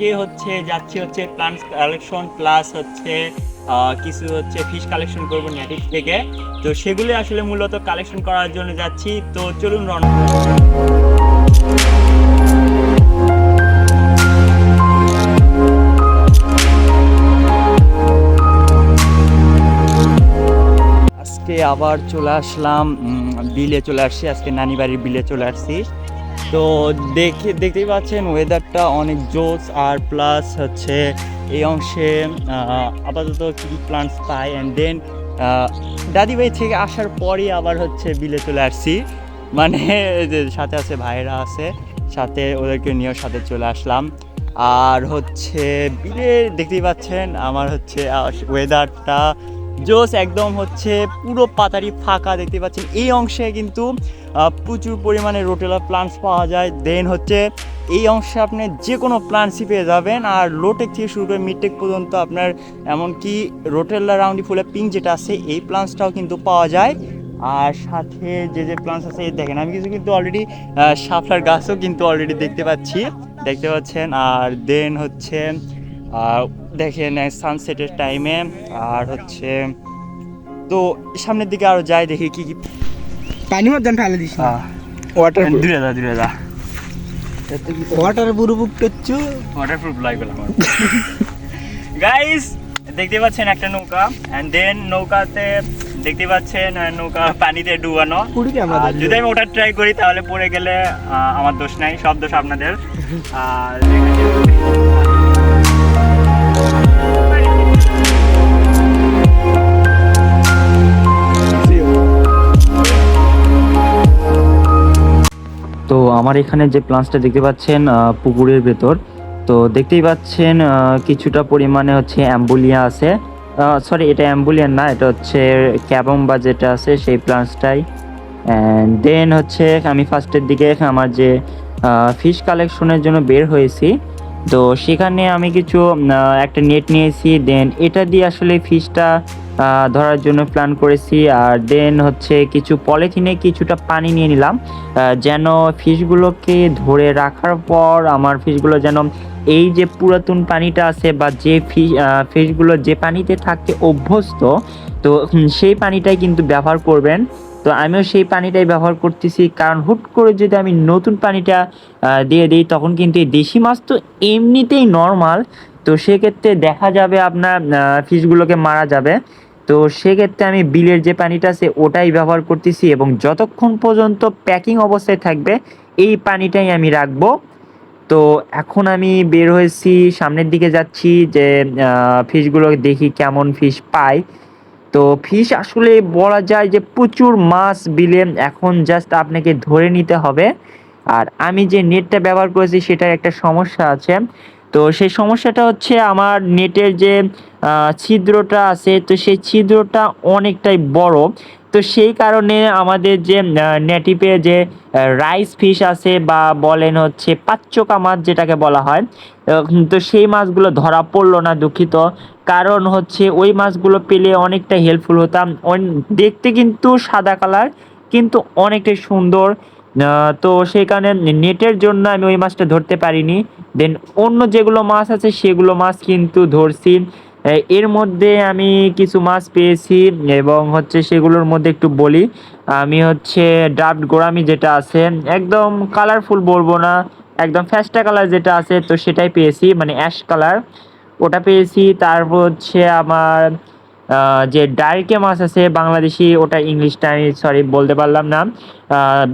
আজকে হচ্ছে, যাচ্ছি হচ্ছে প্লান্ট কালেকশন প্লাস হচ্ছে কিছু হচ্ছে ফিশ কালেকশন করব নেটিভ থেকে। তো সেগুলি আসলে মূলত কালেকশন করার জন্য যাচ্ছি। তো চলুন রওনা আজকে আবার চলে আসলাম বিলে চলে আসছি। আজকে নানি বাড়ির বিলে চলে আসছি। তো দেখে, দেখতেই পাচ্ছেন ওয়েদারটা অনেক জোস আর প্লাস হচ্ছে এই অংশে আপাতত কী প্লান্টস পাই অ্যান্ড দেন দাদিভাই থেকে আসার পরই আবার হচ্ছে বিলে চলে আসছি। মানে সাথে আছে ভাইরা আছে, সাথে ওদেরকে নিয়েও সাথে চলে আসলাম। আর হচ্ছে বিলে দেখতেই পাচ্ছেন আমার হচ্ছে ওয়েদারটা জোস একদম হচ্ছে পুরো পাতারি ফাঁকা দেখতে পাচ্ছেন। এই অংশে কিন্তু প্রচুর পরিমাণে রোটেলা প্লান্টস পাওয়া যায়। দেন হচ্ছে, এই অংশে আপনি যে কোনো প্লান্টসই পেয়ে যাবেন। আর লোটেক থেকে শুরু করে মিডটেক পর্যন্ত আপনার, এমনকি রোটেলা রাউন্ডি ফুলে পিঙ্ক যেটা আছে, এই প্লান্টসটাও কিন্তু পাওয়া যায়। আর সাথে যে যে প্লান্টস আছে দেখেন, আমি কিছু কিন্তু অলরেডি শাপলার গাছও কিন্তু অলরেডি দেখতে পাচ্ছি। দেখতে পাচ্ছেন? আর দেন হচ্ছে আহ, দেখেন সানসেটের টাইমে আর হচ্ছে তো সামনের দিকে আরও যাই দেখি কি কি পানি মধ্যে ফেলে দিস না। ওয়াটার দূরে যা দূরে যা ওয়াটার বুরুবুক করছ? ওয়াটারপ্রুফ লাগবে আমার গাইস দেখতে পাচ্ছেন একটা নৌকা এন্ড দেন নৌকাতে দেখতে পাচ্ছেন নৌকা পানিতে ডুবানো। যদি আমি ওটা ট্রাই করি তাহলে পড়ে গেলে আমার দোষ নাই সব দোষ আপনাদের। আর আমার এখানে যে প্লান্টসটা দেখতে পাচ্ছেন পুকুরের ভেতর, তো দেখতেই পাচ্ছেন কিছুটা পরিমাণে হচ্ছে অ্যাম্বুলিয়া আছে। সরি এটা অ্যাম্বুলিয়ান না, এটা হচ্ছে ক্যাবম বা যেটা আছে, সেই প্লান্টসটাই অ্যান্ড দেন হচ্ছে আমি ফার্স্টের দিকে আমার যে ফিশ কালেকশনের জন্য বের হয়েছি। তো সেখানে আমি কিছু একটা নেট নিয়েছি দেন এটা দিয়ে আসলে ফিশটা ধরার জন্য প্ল্যান করেছি, আর দেন হচ্ছে কিছু পলিথিনে কিছুটা পানি নিয়ে নিলাম যেন ফিশগুলোকে ধরে রাখার পর আমার ফিশগুলো যেন এই যে পুরাতন পানিটা আছে বা যে ফিশ ফিশগুলো যে পানিতে থাকতে অভ্যস্ত, তো সেই পানিটাই কিন্তু ব্যবহার করবেন। তো আমিও সেই পানিটাই ব্যবহার করতেছি। কারণ হুট করে যদি আমি নতুন পানিটা দিয়ে দিই, তখন কিন্তু এই দেশি মাছ তো এমনিতেই নর্মাল তো সেক্ষেত্রে দেখা যাবে আপনার ফিশগুলোকে মারা যাবে। তো সেক্ষেত্রে আমি বিলের যে পানিটা আছে, ওটাই ব্যবহার করতেছি এবং যতক্ষণ পর্যন্ত প্যাকিং অবস্থায় থাকবে, এই পানিটাই আমি রাখব। তো এখন আমি বের হয়েছি, সামনের দিকে যাচ্ছি যে ফিশগুলো দেখি কেমন ফিশ পাই তো ফিশ আসলে বলা যায় যে প্রচুর মাছ বিলে এখন জাস্ট আপনাকে ধরে নিতে হবে। আর আমি যে নেটটা ব্যবহার করেছি সেটার একটা সমস্যা আছে। তো সেই সমস্যাটা হচ্ছে আমার নেটের যে ছিদ্রটা আছে, তো সেই ছিদ্রটা অনেকটাই বড়। তো সেই কারণে আমাদের যে নেটিভে যে রাইস ফিশ আছে বা বলেন হচ্ছে পাচ্চকা মাছ যেটাকে বলা হয় তো সেই মাছগুলো ধরা পড়ল না দুঃখিত। কারণ হচ্ছে ওই মাছগুলো পেলে অনেকটা হেল্পফুল হতাম। দেখতে কিন্তু সাদা কালার কিন্তু অনেকটাই সুন্দর। তো সেই কারণে নেটের জন্য আমি ওই মাছটা ধরতে পারিনি। দেন অন্য যেগুলো মাছ আছে সেগুলো মাছ কিন্তু ধরছি। এর মধ্যে আমি কিছু মাছ পেয়েছি এবং হচ্ছে সেগুলোর মধ্যে একটু বলি। আমি হচ্ছে ডাবড গোড়ামি যেটা আছে, একদম কালারফুল বলব না, একদম ফ্যাস্টা কালার যেটা আছে, তো সেটাই পেয়েছি মানে অ্যাশ কালার ওটা পেয়েছি, তারপর হচ্ছে আমার যে ডাইকে মাছ আছে, বাংলাদেশি, ওটা ইংলিশটা আমি সরি বলতে পারলাম না।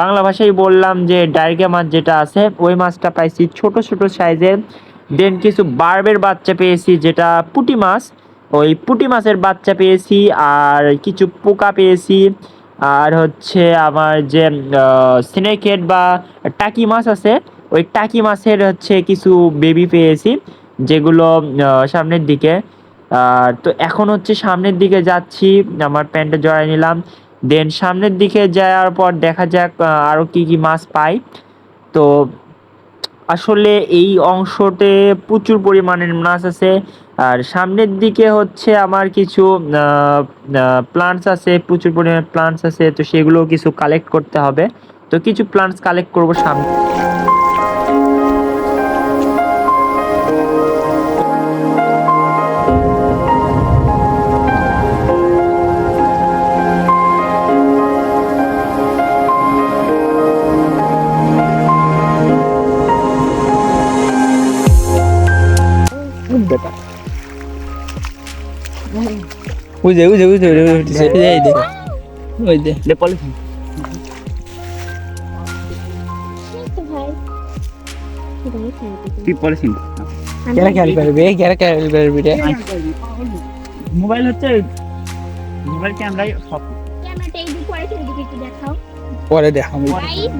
বাংলা ভাষায় বললাম যে ডাইকে মাছ যেটা আছে, ওই মাছটা পাইছি ছোট ছোট সাইজের দেন কিছু বার্বের বাচ্চা পেয়েছি, যেটা পুঁটি মাছ। ওই পুটি মাছের বাচ্চা পেয়েছি, আর কিছু পোকা পেয়েছি। আর হচ্ছে আমার যে স্নেক হেড বা টাকি মাছ আছে, ওই টাকি মাছের হচ্ছে কিছু বেবি পেয়েছি, যেগুলো সামনের দিকে। আর তো এখন হচ্ছে সামনের দিকে যাচ্ছি, আমার প্যান্টে জড়াই নিলাম। দেন সামনের দিকে যাওয়ার পর দেখা যাক আরও কি কি মাছ পাই। তো আসলে এই অংশতে প্রচুর পরিমাণের মাছ আছে। আর সামনের দিকে হচ্ছে আমার কিছু প্লান্টস আছে, প্রচুর পরিমাণে প্লান্টস আছে, তো সেগুলো কিছু কালেক্ট করতে হবে। তো কিছু প্লান্টস কালেক্ট করব সামনে। ওই যে ওই যে ওই যে যে, এই যে। ওই যে। লে পলিথিন পলিথিন কেরা খেয়াল করবে কেরা খেয়াল করবে রে। মোবাইল হচ্ছে মোবাইল ক্যামেরায় সব। ক্যামেরাটা এই দিকে পরে দিকে একটু দেখাও। পরে দেখাবো।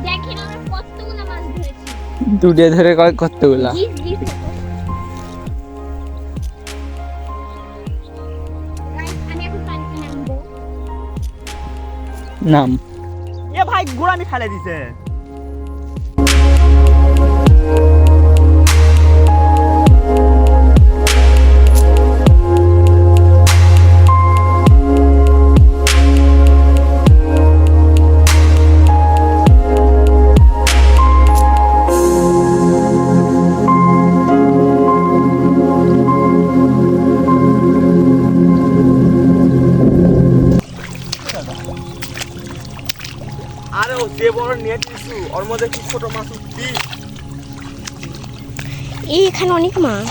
দেখেন আমরা কতগুলো মাছ ধরেছি। দুটে ধরে কয় কতগুলা? নাম। এ ভাই গোড়ামি ফেলে দিছে। আরে ও যে বড় নেট দিছু ওর মধ্যে কি ছোট মাছ উঠবি? এই এখানে অনেক মাছ।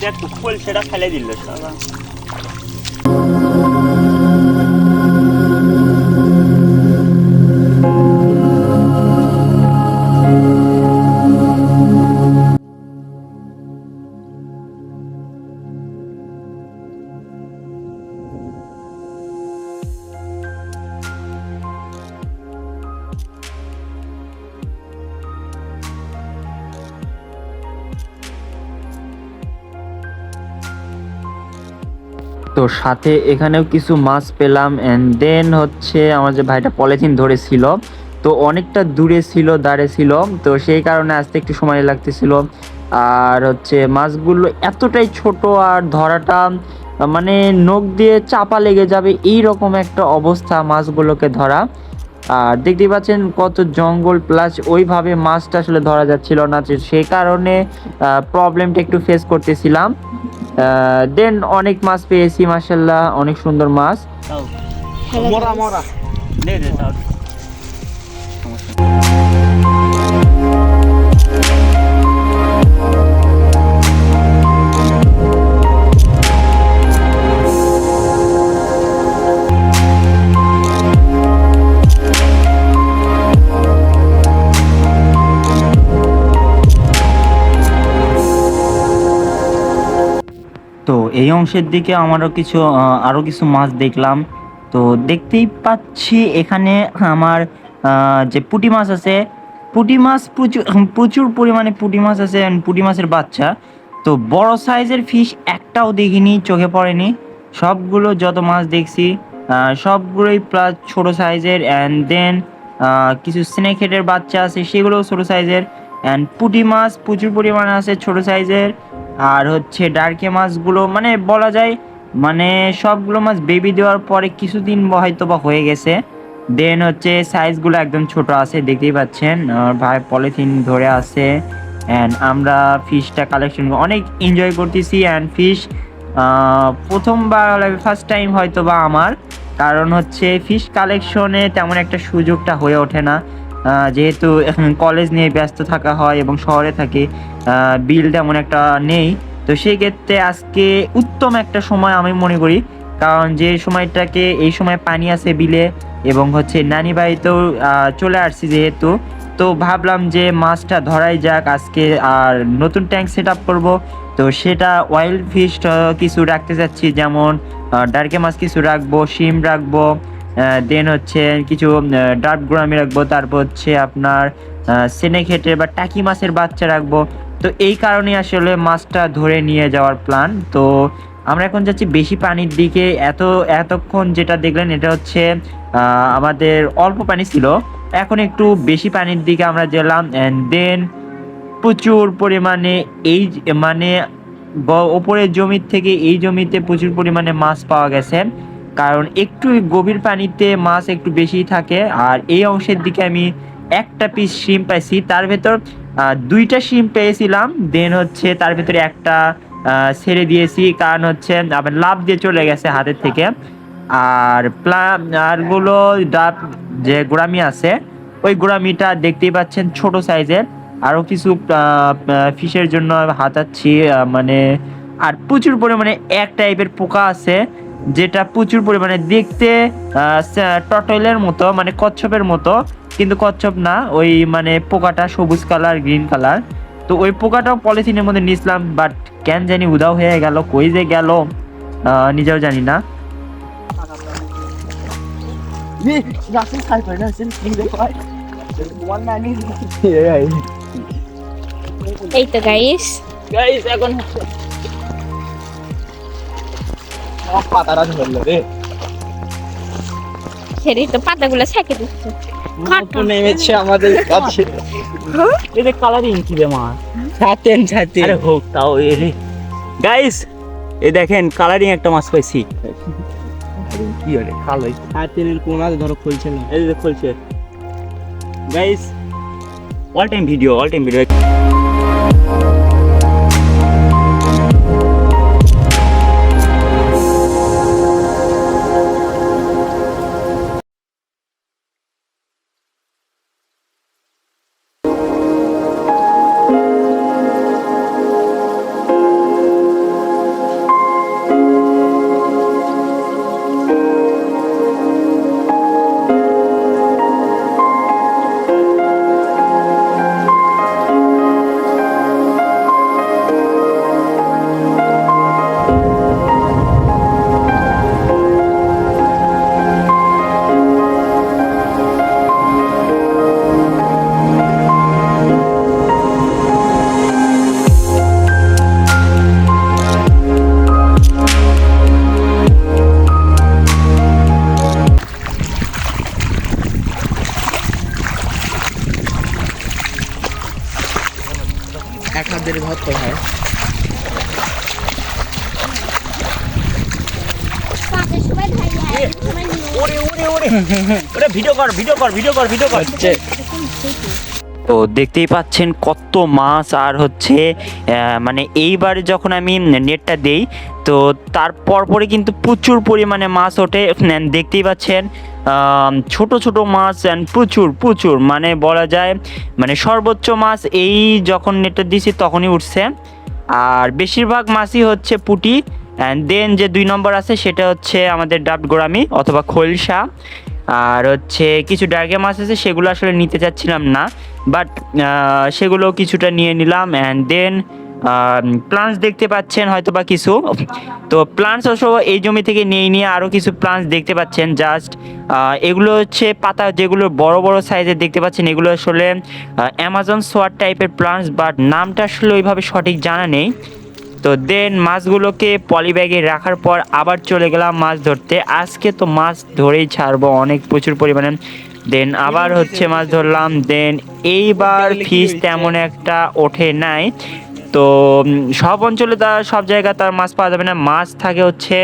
দেখ ফুল সেটা ফেলে দিল সারা তো সাথে এখানেও কিছু মাছ পেলাম অ্যান্ড দেন হচ্ছে আমার যে ভাইটা পলিথিন ধরেছিল, তো অনেকটা দূরে ছিল দাঁড়ে ছিল, তো সেই কারণে আসতে একটু সময় লাগতেছিল। আর হচ্ছে মাছগুলো এতটাই ছোট আর ধরাটা মানে নখ দিয়ে চাপা লেগে যাবে এই রকম একটা অবস্থা মাছগুলোকে ধরা। আর দেখতেই পাচ্ছেন কত জঙ্গল প্লাস ওইভাবে মাছটা আসলে ধরা যাচ্ছিল না সেই কারণে প্রবলেমটা একটু ফেস করতেছিলাম। দেন অনেক মাছ পেয়েছি মাসাল্লাহ অনেক সুন্দর মাছ। মরা মরা। এই অংশের দিকে আমারও কিছু আরও কিছু মাছ দেখলাম। তো দেখতেই পাচ্ছি এখানে আমার যে পুঁটি মাছ আছে, পুঁটি মাছ প্রচুর প্রচুর পরিমাণে পুঁটি মাছ আছে পুঁটি মাছের বাচ্চা। তো বড় সাইজের ফিশ একটাও দেখিনি, চোখে পড়েনি। সবগুলো যত মাছ দেখছি সবগুলোই প্লাস ছোট সাইজের অ্যান্ড দেন কিছু স্নেক হেডের বাচ্চা আছে, সেগুলোও ছোট সাইজের। অ্যান্ড পুঁটি মাছ প্রচুর পরিমাণে আছে ছোট সাইজের। আর হচ্ছে ডার্কে মাছগুলো মানে বলা যায় মানে সবগুলো মাছ বেবি দেওয়ার পরে কিছুদিন হয়তো বা হয়ে গেছে। দেন হচ্ছে সাইজগুলো একদম ছোট আছে, দেখতেই পাচ্ছেন। আর ভাই পলিথিন ধরে আছে। অ্যান্ড আমরা ফিশটা কালেকশন অনেক এনজয় করতেছি অ্যান্ড ফিশ প্রথমবার ফার্স্ট টাইম হয়তো বা আমার। কারণ হচ্ছে ফিশ কালেকশনে তেমন একটা সুযোগটা হয়ে ওঠে না। যেহেতু এখন কলেজ নিয়ে ব্যস্ত থাকা হয় এবং শহরে থাকি বিল তেমন একটা নেই। তো সেই ক্ষেত্রে আজকে উত্তম একটা সময় আমি মনে করি। কারণ যে সময়টাকে, এই সময় পানি আছে বিলে এবং হচ্ছে নানি বাড়িতেও চলে আসছি যেহেতু। তো ভাবলাম যে মাছটা ধরাই যাক, আজকে আর নতুন ট্যাঙ্ক সেট আপ করব। তো সেটা ওয়াইল্ড ফিশ কিছু রাখতে চাচ্ছি। যেমন ডার্কে মাছ কিছু রাখব, শিম রাখব দেন হচ্ছে কিছু ডার্ক গ্রামি রাখব, তারপর হচ্ছে আপনার সেনে খেটে বা টাকি মাছের বাচ্চা রাখব। তো এই কারণে আসলে মাছটা ধরে নিয়ে যাওয়ার প্ল্যান তো আমরা এখন যাচ্ছি বেশি পানির দিকে। এত, এতক্ষণ যেটা দেখলেন এটা হচ্ছে আমাদের অল্প পানি ছিল। এখন একটু বেশি পানির দিকে আমরা গেলাম। অ্যান্ড দেন প্রচুর পরিমাণে এই মানে ওপরের জমির থেকে এই জমিতে প্রচুর পরিমাণে মাছ পাওয়া গেছে। কারণ একটু গভীর পানিতে মাছ একটু বেশি থাকে। আর এই অংশের দিকে আমি একটা পিস শিম পাইছি। তার ভেতর দুইটা শিম পেয়েছিলাম। দেন হচ্ছে তার ভেতরে একটা ছেড়ে দিয়েছি। কারণ হচ্ছে, আবার লাভ দিয়ে চলে গেছে হাতের থেকে। আর প্লা আরগুলো ডাব, যে গোড়ামি আছে, ওই গোড়ামিটা দেখতেই পাচ্ছেন ছোট সাইজের। আরও কিছু ফিশের জন্য হাতাচ্ছি মানে আর প্রচুর পরিমাণে এক টাইপের পোকা আছে। যেটা প্রচুর পরিমাণে দেখতে টটলের মতো মানে কচ্ছপের মতো কিন্তু কচ্ছপ না ওই মানে পোকাটা সবুজ কালার গ্রিন কালার তো ওই পোকাটাও পলিথিনের মধ্যে নিয়েছিলাম বাট কেন জানি উদাও হয়ে গেল কই যে গেল আহ, নিজেও জানি না। এই তো গাইস গাইস এখন পাতাটা ধরলো রে। সেটাই তো পাতাগুলো ছেঁকে দিচ্ছে। তো নেমেছে আমাদের কাছে এটা কালারিং কি রে মা? ছাতেন ছাতে আরে হোক তাও এ রে। গাইস এই দেখেন কালারিং একটা মাছ পাইছি। কি হলে কালোই। ছাতেনের কোনাতে ধরো খুলছে না। এই যে খুলছে। Guys all time video all time video ওরে ভিডিও কর ভিডিও কর ভিডিও কর ভিডিও কর। তো দেখতেই পাচ্ছেন কত মাছ আর হচ্ছে মানে এইবারে যখন আমি নেটটা দেই, তো তার পরপরে কিন্তু প্রচুর পরিমাণে মাছ ওঠে। দেখতেই পাচ্ছেন ছোট ছোট মাছ and প্রচুর প্রচুর। মানে বলা যায় মানে সর্বোচ্চ মাছ এই যখন নেটটা দিছি তখনই উঠছে। আর বেশিরভাগ মাছই হচ্ছে পুটি। অ্যান্ড দেন যে দুই নম্বর আছে, সেটা হচ্ছে আমাদের ডাব গোড়ামি অথবা খৈলসা। আর হচ্ছে কিছু ডার্গে মাছ আছে, সেগুলো আসলে নিতে চাচ্ছিলাম না। বাট সেগুলো কিছুটা নিয়ে নিলাম। অ্যান্ড দেন প্লান্টস দেখতে পাচ্ছেন হয়তো বা কিছু। তো প্লান্টস অবশ্য এই জমি থেকে নিয়ে নিয়ে আরও কিছু প্লান্টস দেখতে পাচ্ছেন। জাস্ট এগুলো হচ্ছে পাতা যেগুলো বড় বড় সাইজের দেখতে পাচ্ছেন, এগুলো আসলে অ্যামাজন সোয়ার টাইপের প্লান্টস বাট নামটা আসলে ওইভাবে সঠিক জানা নেই। তো দেন মাছগুলোকে পলি ব্যাগে রাখার পর আবার চলে গেলাম মাছ ধরতে। আজকে তো মাছ ধরেই ছাড়বো, অনেক প্রচুর পরিমাণে। দেন আবার হচ্ছে মাছ ধরলাম, দেন এইবার ফিস তেমন একটা ওঠে নাই। তো সব অঞ্চলে তার সব জায়গায় তার মাছ পাওয়া যাবে না। মাছ থাকে হচ্ছে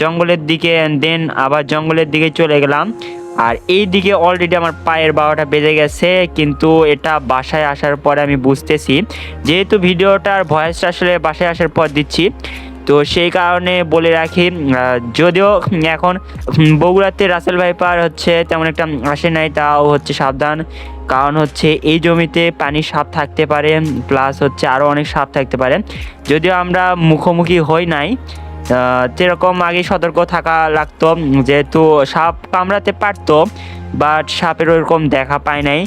জঙ্গলের দিকে, দেন আবার জঙ্গলের দিকে চলে গেলাম। আর এই দিকে অলরেডি আমার পায়ের বারোটা বেজে গেছে, কিন্তু এটা বাসায় আসার পরে আমি বুঝতেছি। যেহেতু ভিডিওটার ভয়েসটা আসলে বাসায় আসার পর দিচ্ছি, তো সেই কারণে বলে রাখি যদিও এখন বগুড়াতে রাসেল ভাইপার হচ্ছে, তেমন একটা আসে নাই, তাও হচ্ছে সাবধান। কারণ হচ্ছে এই জমিতে পানি সাপ থাকতে পারে প্লাস হচ্ছে আরও অনেক সাপ থাকতে পারে। যদিও আমরা মুখোমুখি হই নাই যেরকম আগে সতর্ক থাকা লাগতো, যেহেতু সাপ কামড়াতে পারতো বাট সাপের ওরকম দেখা পায় নাই।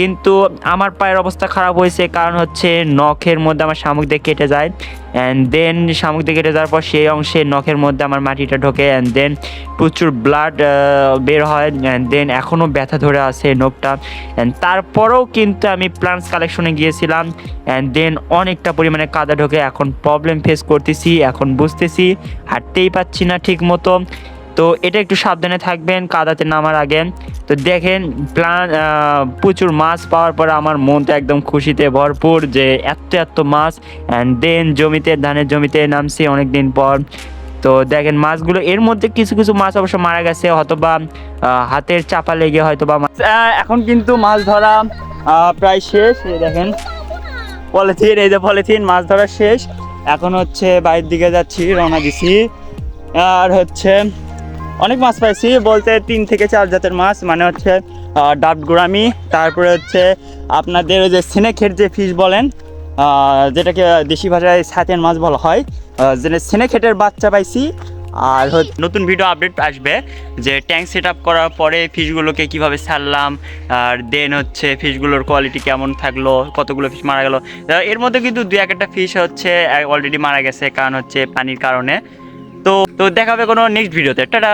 কিন্তু আমার পায়ের অবস্থা খারাপ হয়েছে, কারণ হচ্ছে নখের মধ্যে আমার শামুক দিয়ে কেটে যায়। অ্যান্ড দেন শামুক দিয়ে কেটে যাওয়ার পর সেই অংশে নখের মধ্যে আমার মাটিটা ঢোকে অ্যান্ড দেন প্রচুর ব্লাড বের হয় অ্যান্ড দেন এখনও ব্যথা ধরে আছে নখটা। অ্যান্ড তারপরেও কিন্তু আমি প্লান্টস কালেকশনে গিয়েছিলাম অ্যান্ড দেন অনেকটা পরিমাণে কাদা ঢোকে। এখন প্রবলেম ফেস করতেছি, এখন বুঝতেছি, হাঁটতেই পাচ্ছি না ঠিক মতো তো এটা একটু সাবধানে থাকবেন, কাদাতে নামার আগে। তো দেখেন প্লান প্রচুর মাছ পাওয়ার পর আমার মনটা একদম খুশিতে ভরপুর যে এত এত মাছ। অ্যান্ড দেন জমিতে, ধানের জমিতে নামছি অনেক দিন পর। তো দেখেন, মাছগুলো, এর মধ্যে কিছু কিছু মাছ অবশ্য মারা গেছে, হয়তোবা হাতের চাপা লেগে হয়তোবা এখন কিন্তু মাছ ধরা প্রায় শেষ। দেখেন, পলিথিন, এই যে পলিথিন, মাছ ধরা শেষ। এখন হচ্ছে বাড়ির দিকে যাচ্ছি, রওনা দিছি। আর হচ্ছে অনেক মাছ পাইছি বলতে তিন থেকে চার জাতের মাছ মানে হচ্ছে ডাব গোড়ামি, তারপরে হচ্ছে আপনাদের ওই যে সিনেকের যে ফিশ বলেন যেটাকে দেশি ভাষায় সাতের মাছ বলা হয় যেটা সেনেক্ষেটের বাচ্চা পাইছি। আর নতুন ভিডিও আপডেট আসবে যে ট্যাঙ্ক সেট আপ করার পরে ফিশগুলোকে কীভাবে ছাড়লাম, আর দেন হচ্ছে ফিশগুলোর কোয়ালিটি কেমন থাকল, কতগুলো ফিশ মারা গেল। এর মধ্যে কিন্তু দু এক একটা ফিশ হচ্ছে অলরেডি মারা গেছে, কারণ হচ্ছে পানির কারণে। তো তো দেখা হবে কোনো নেক্সট ভিডিওতে টাটা!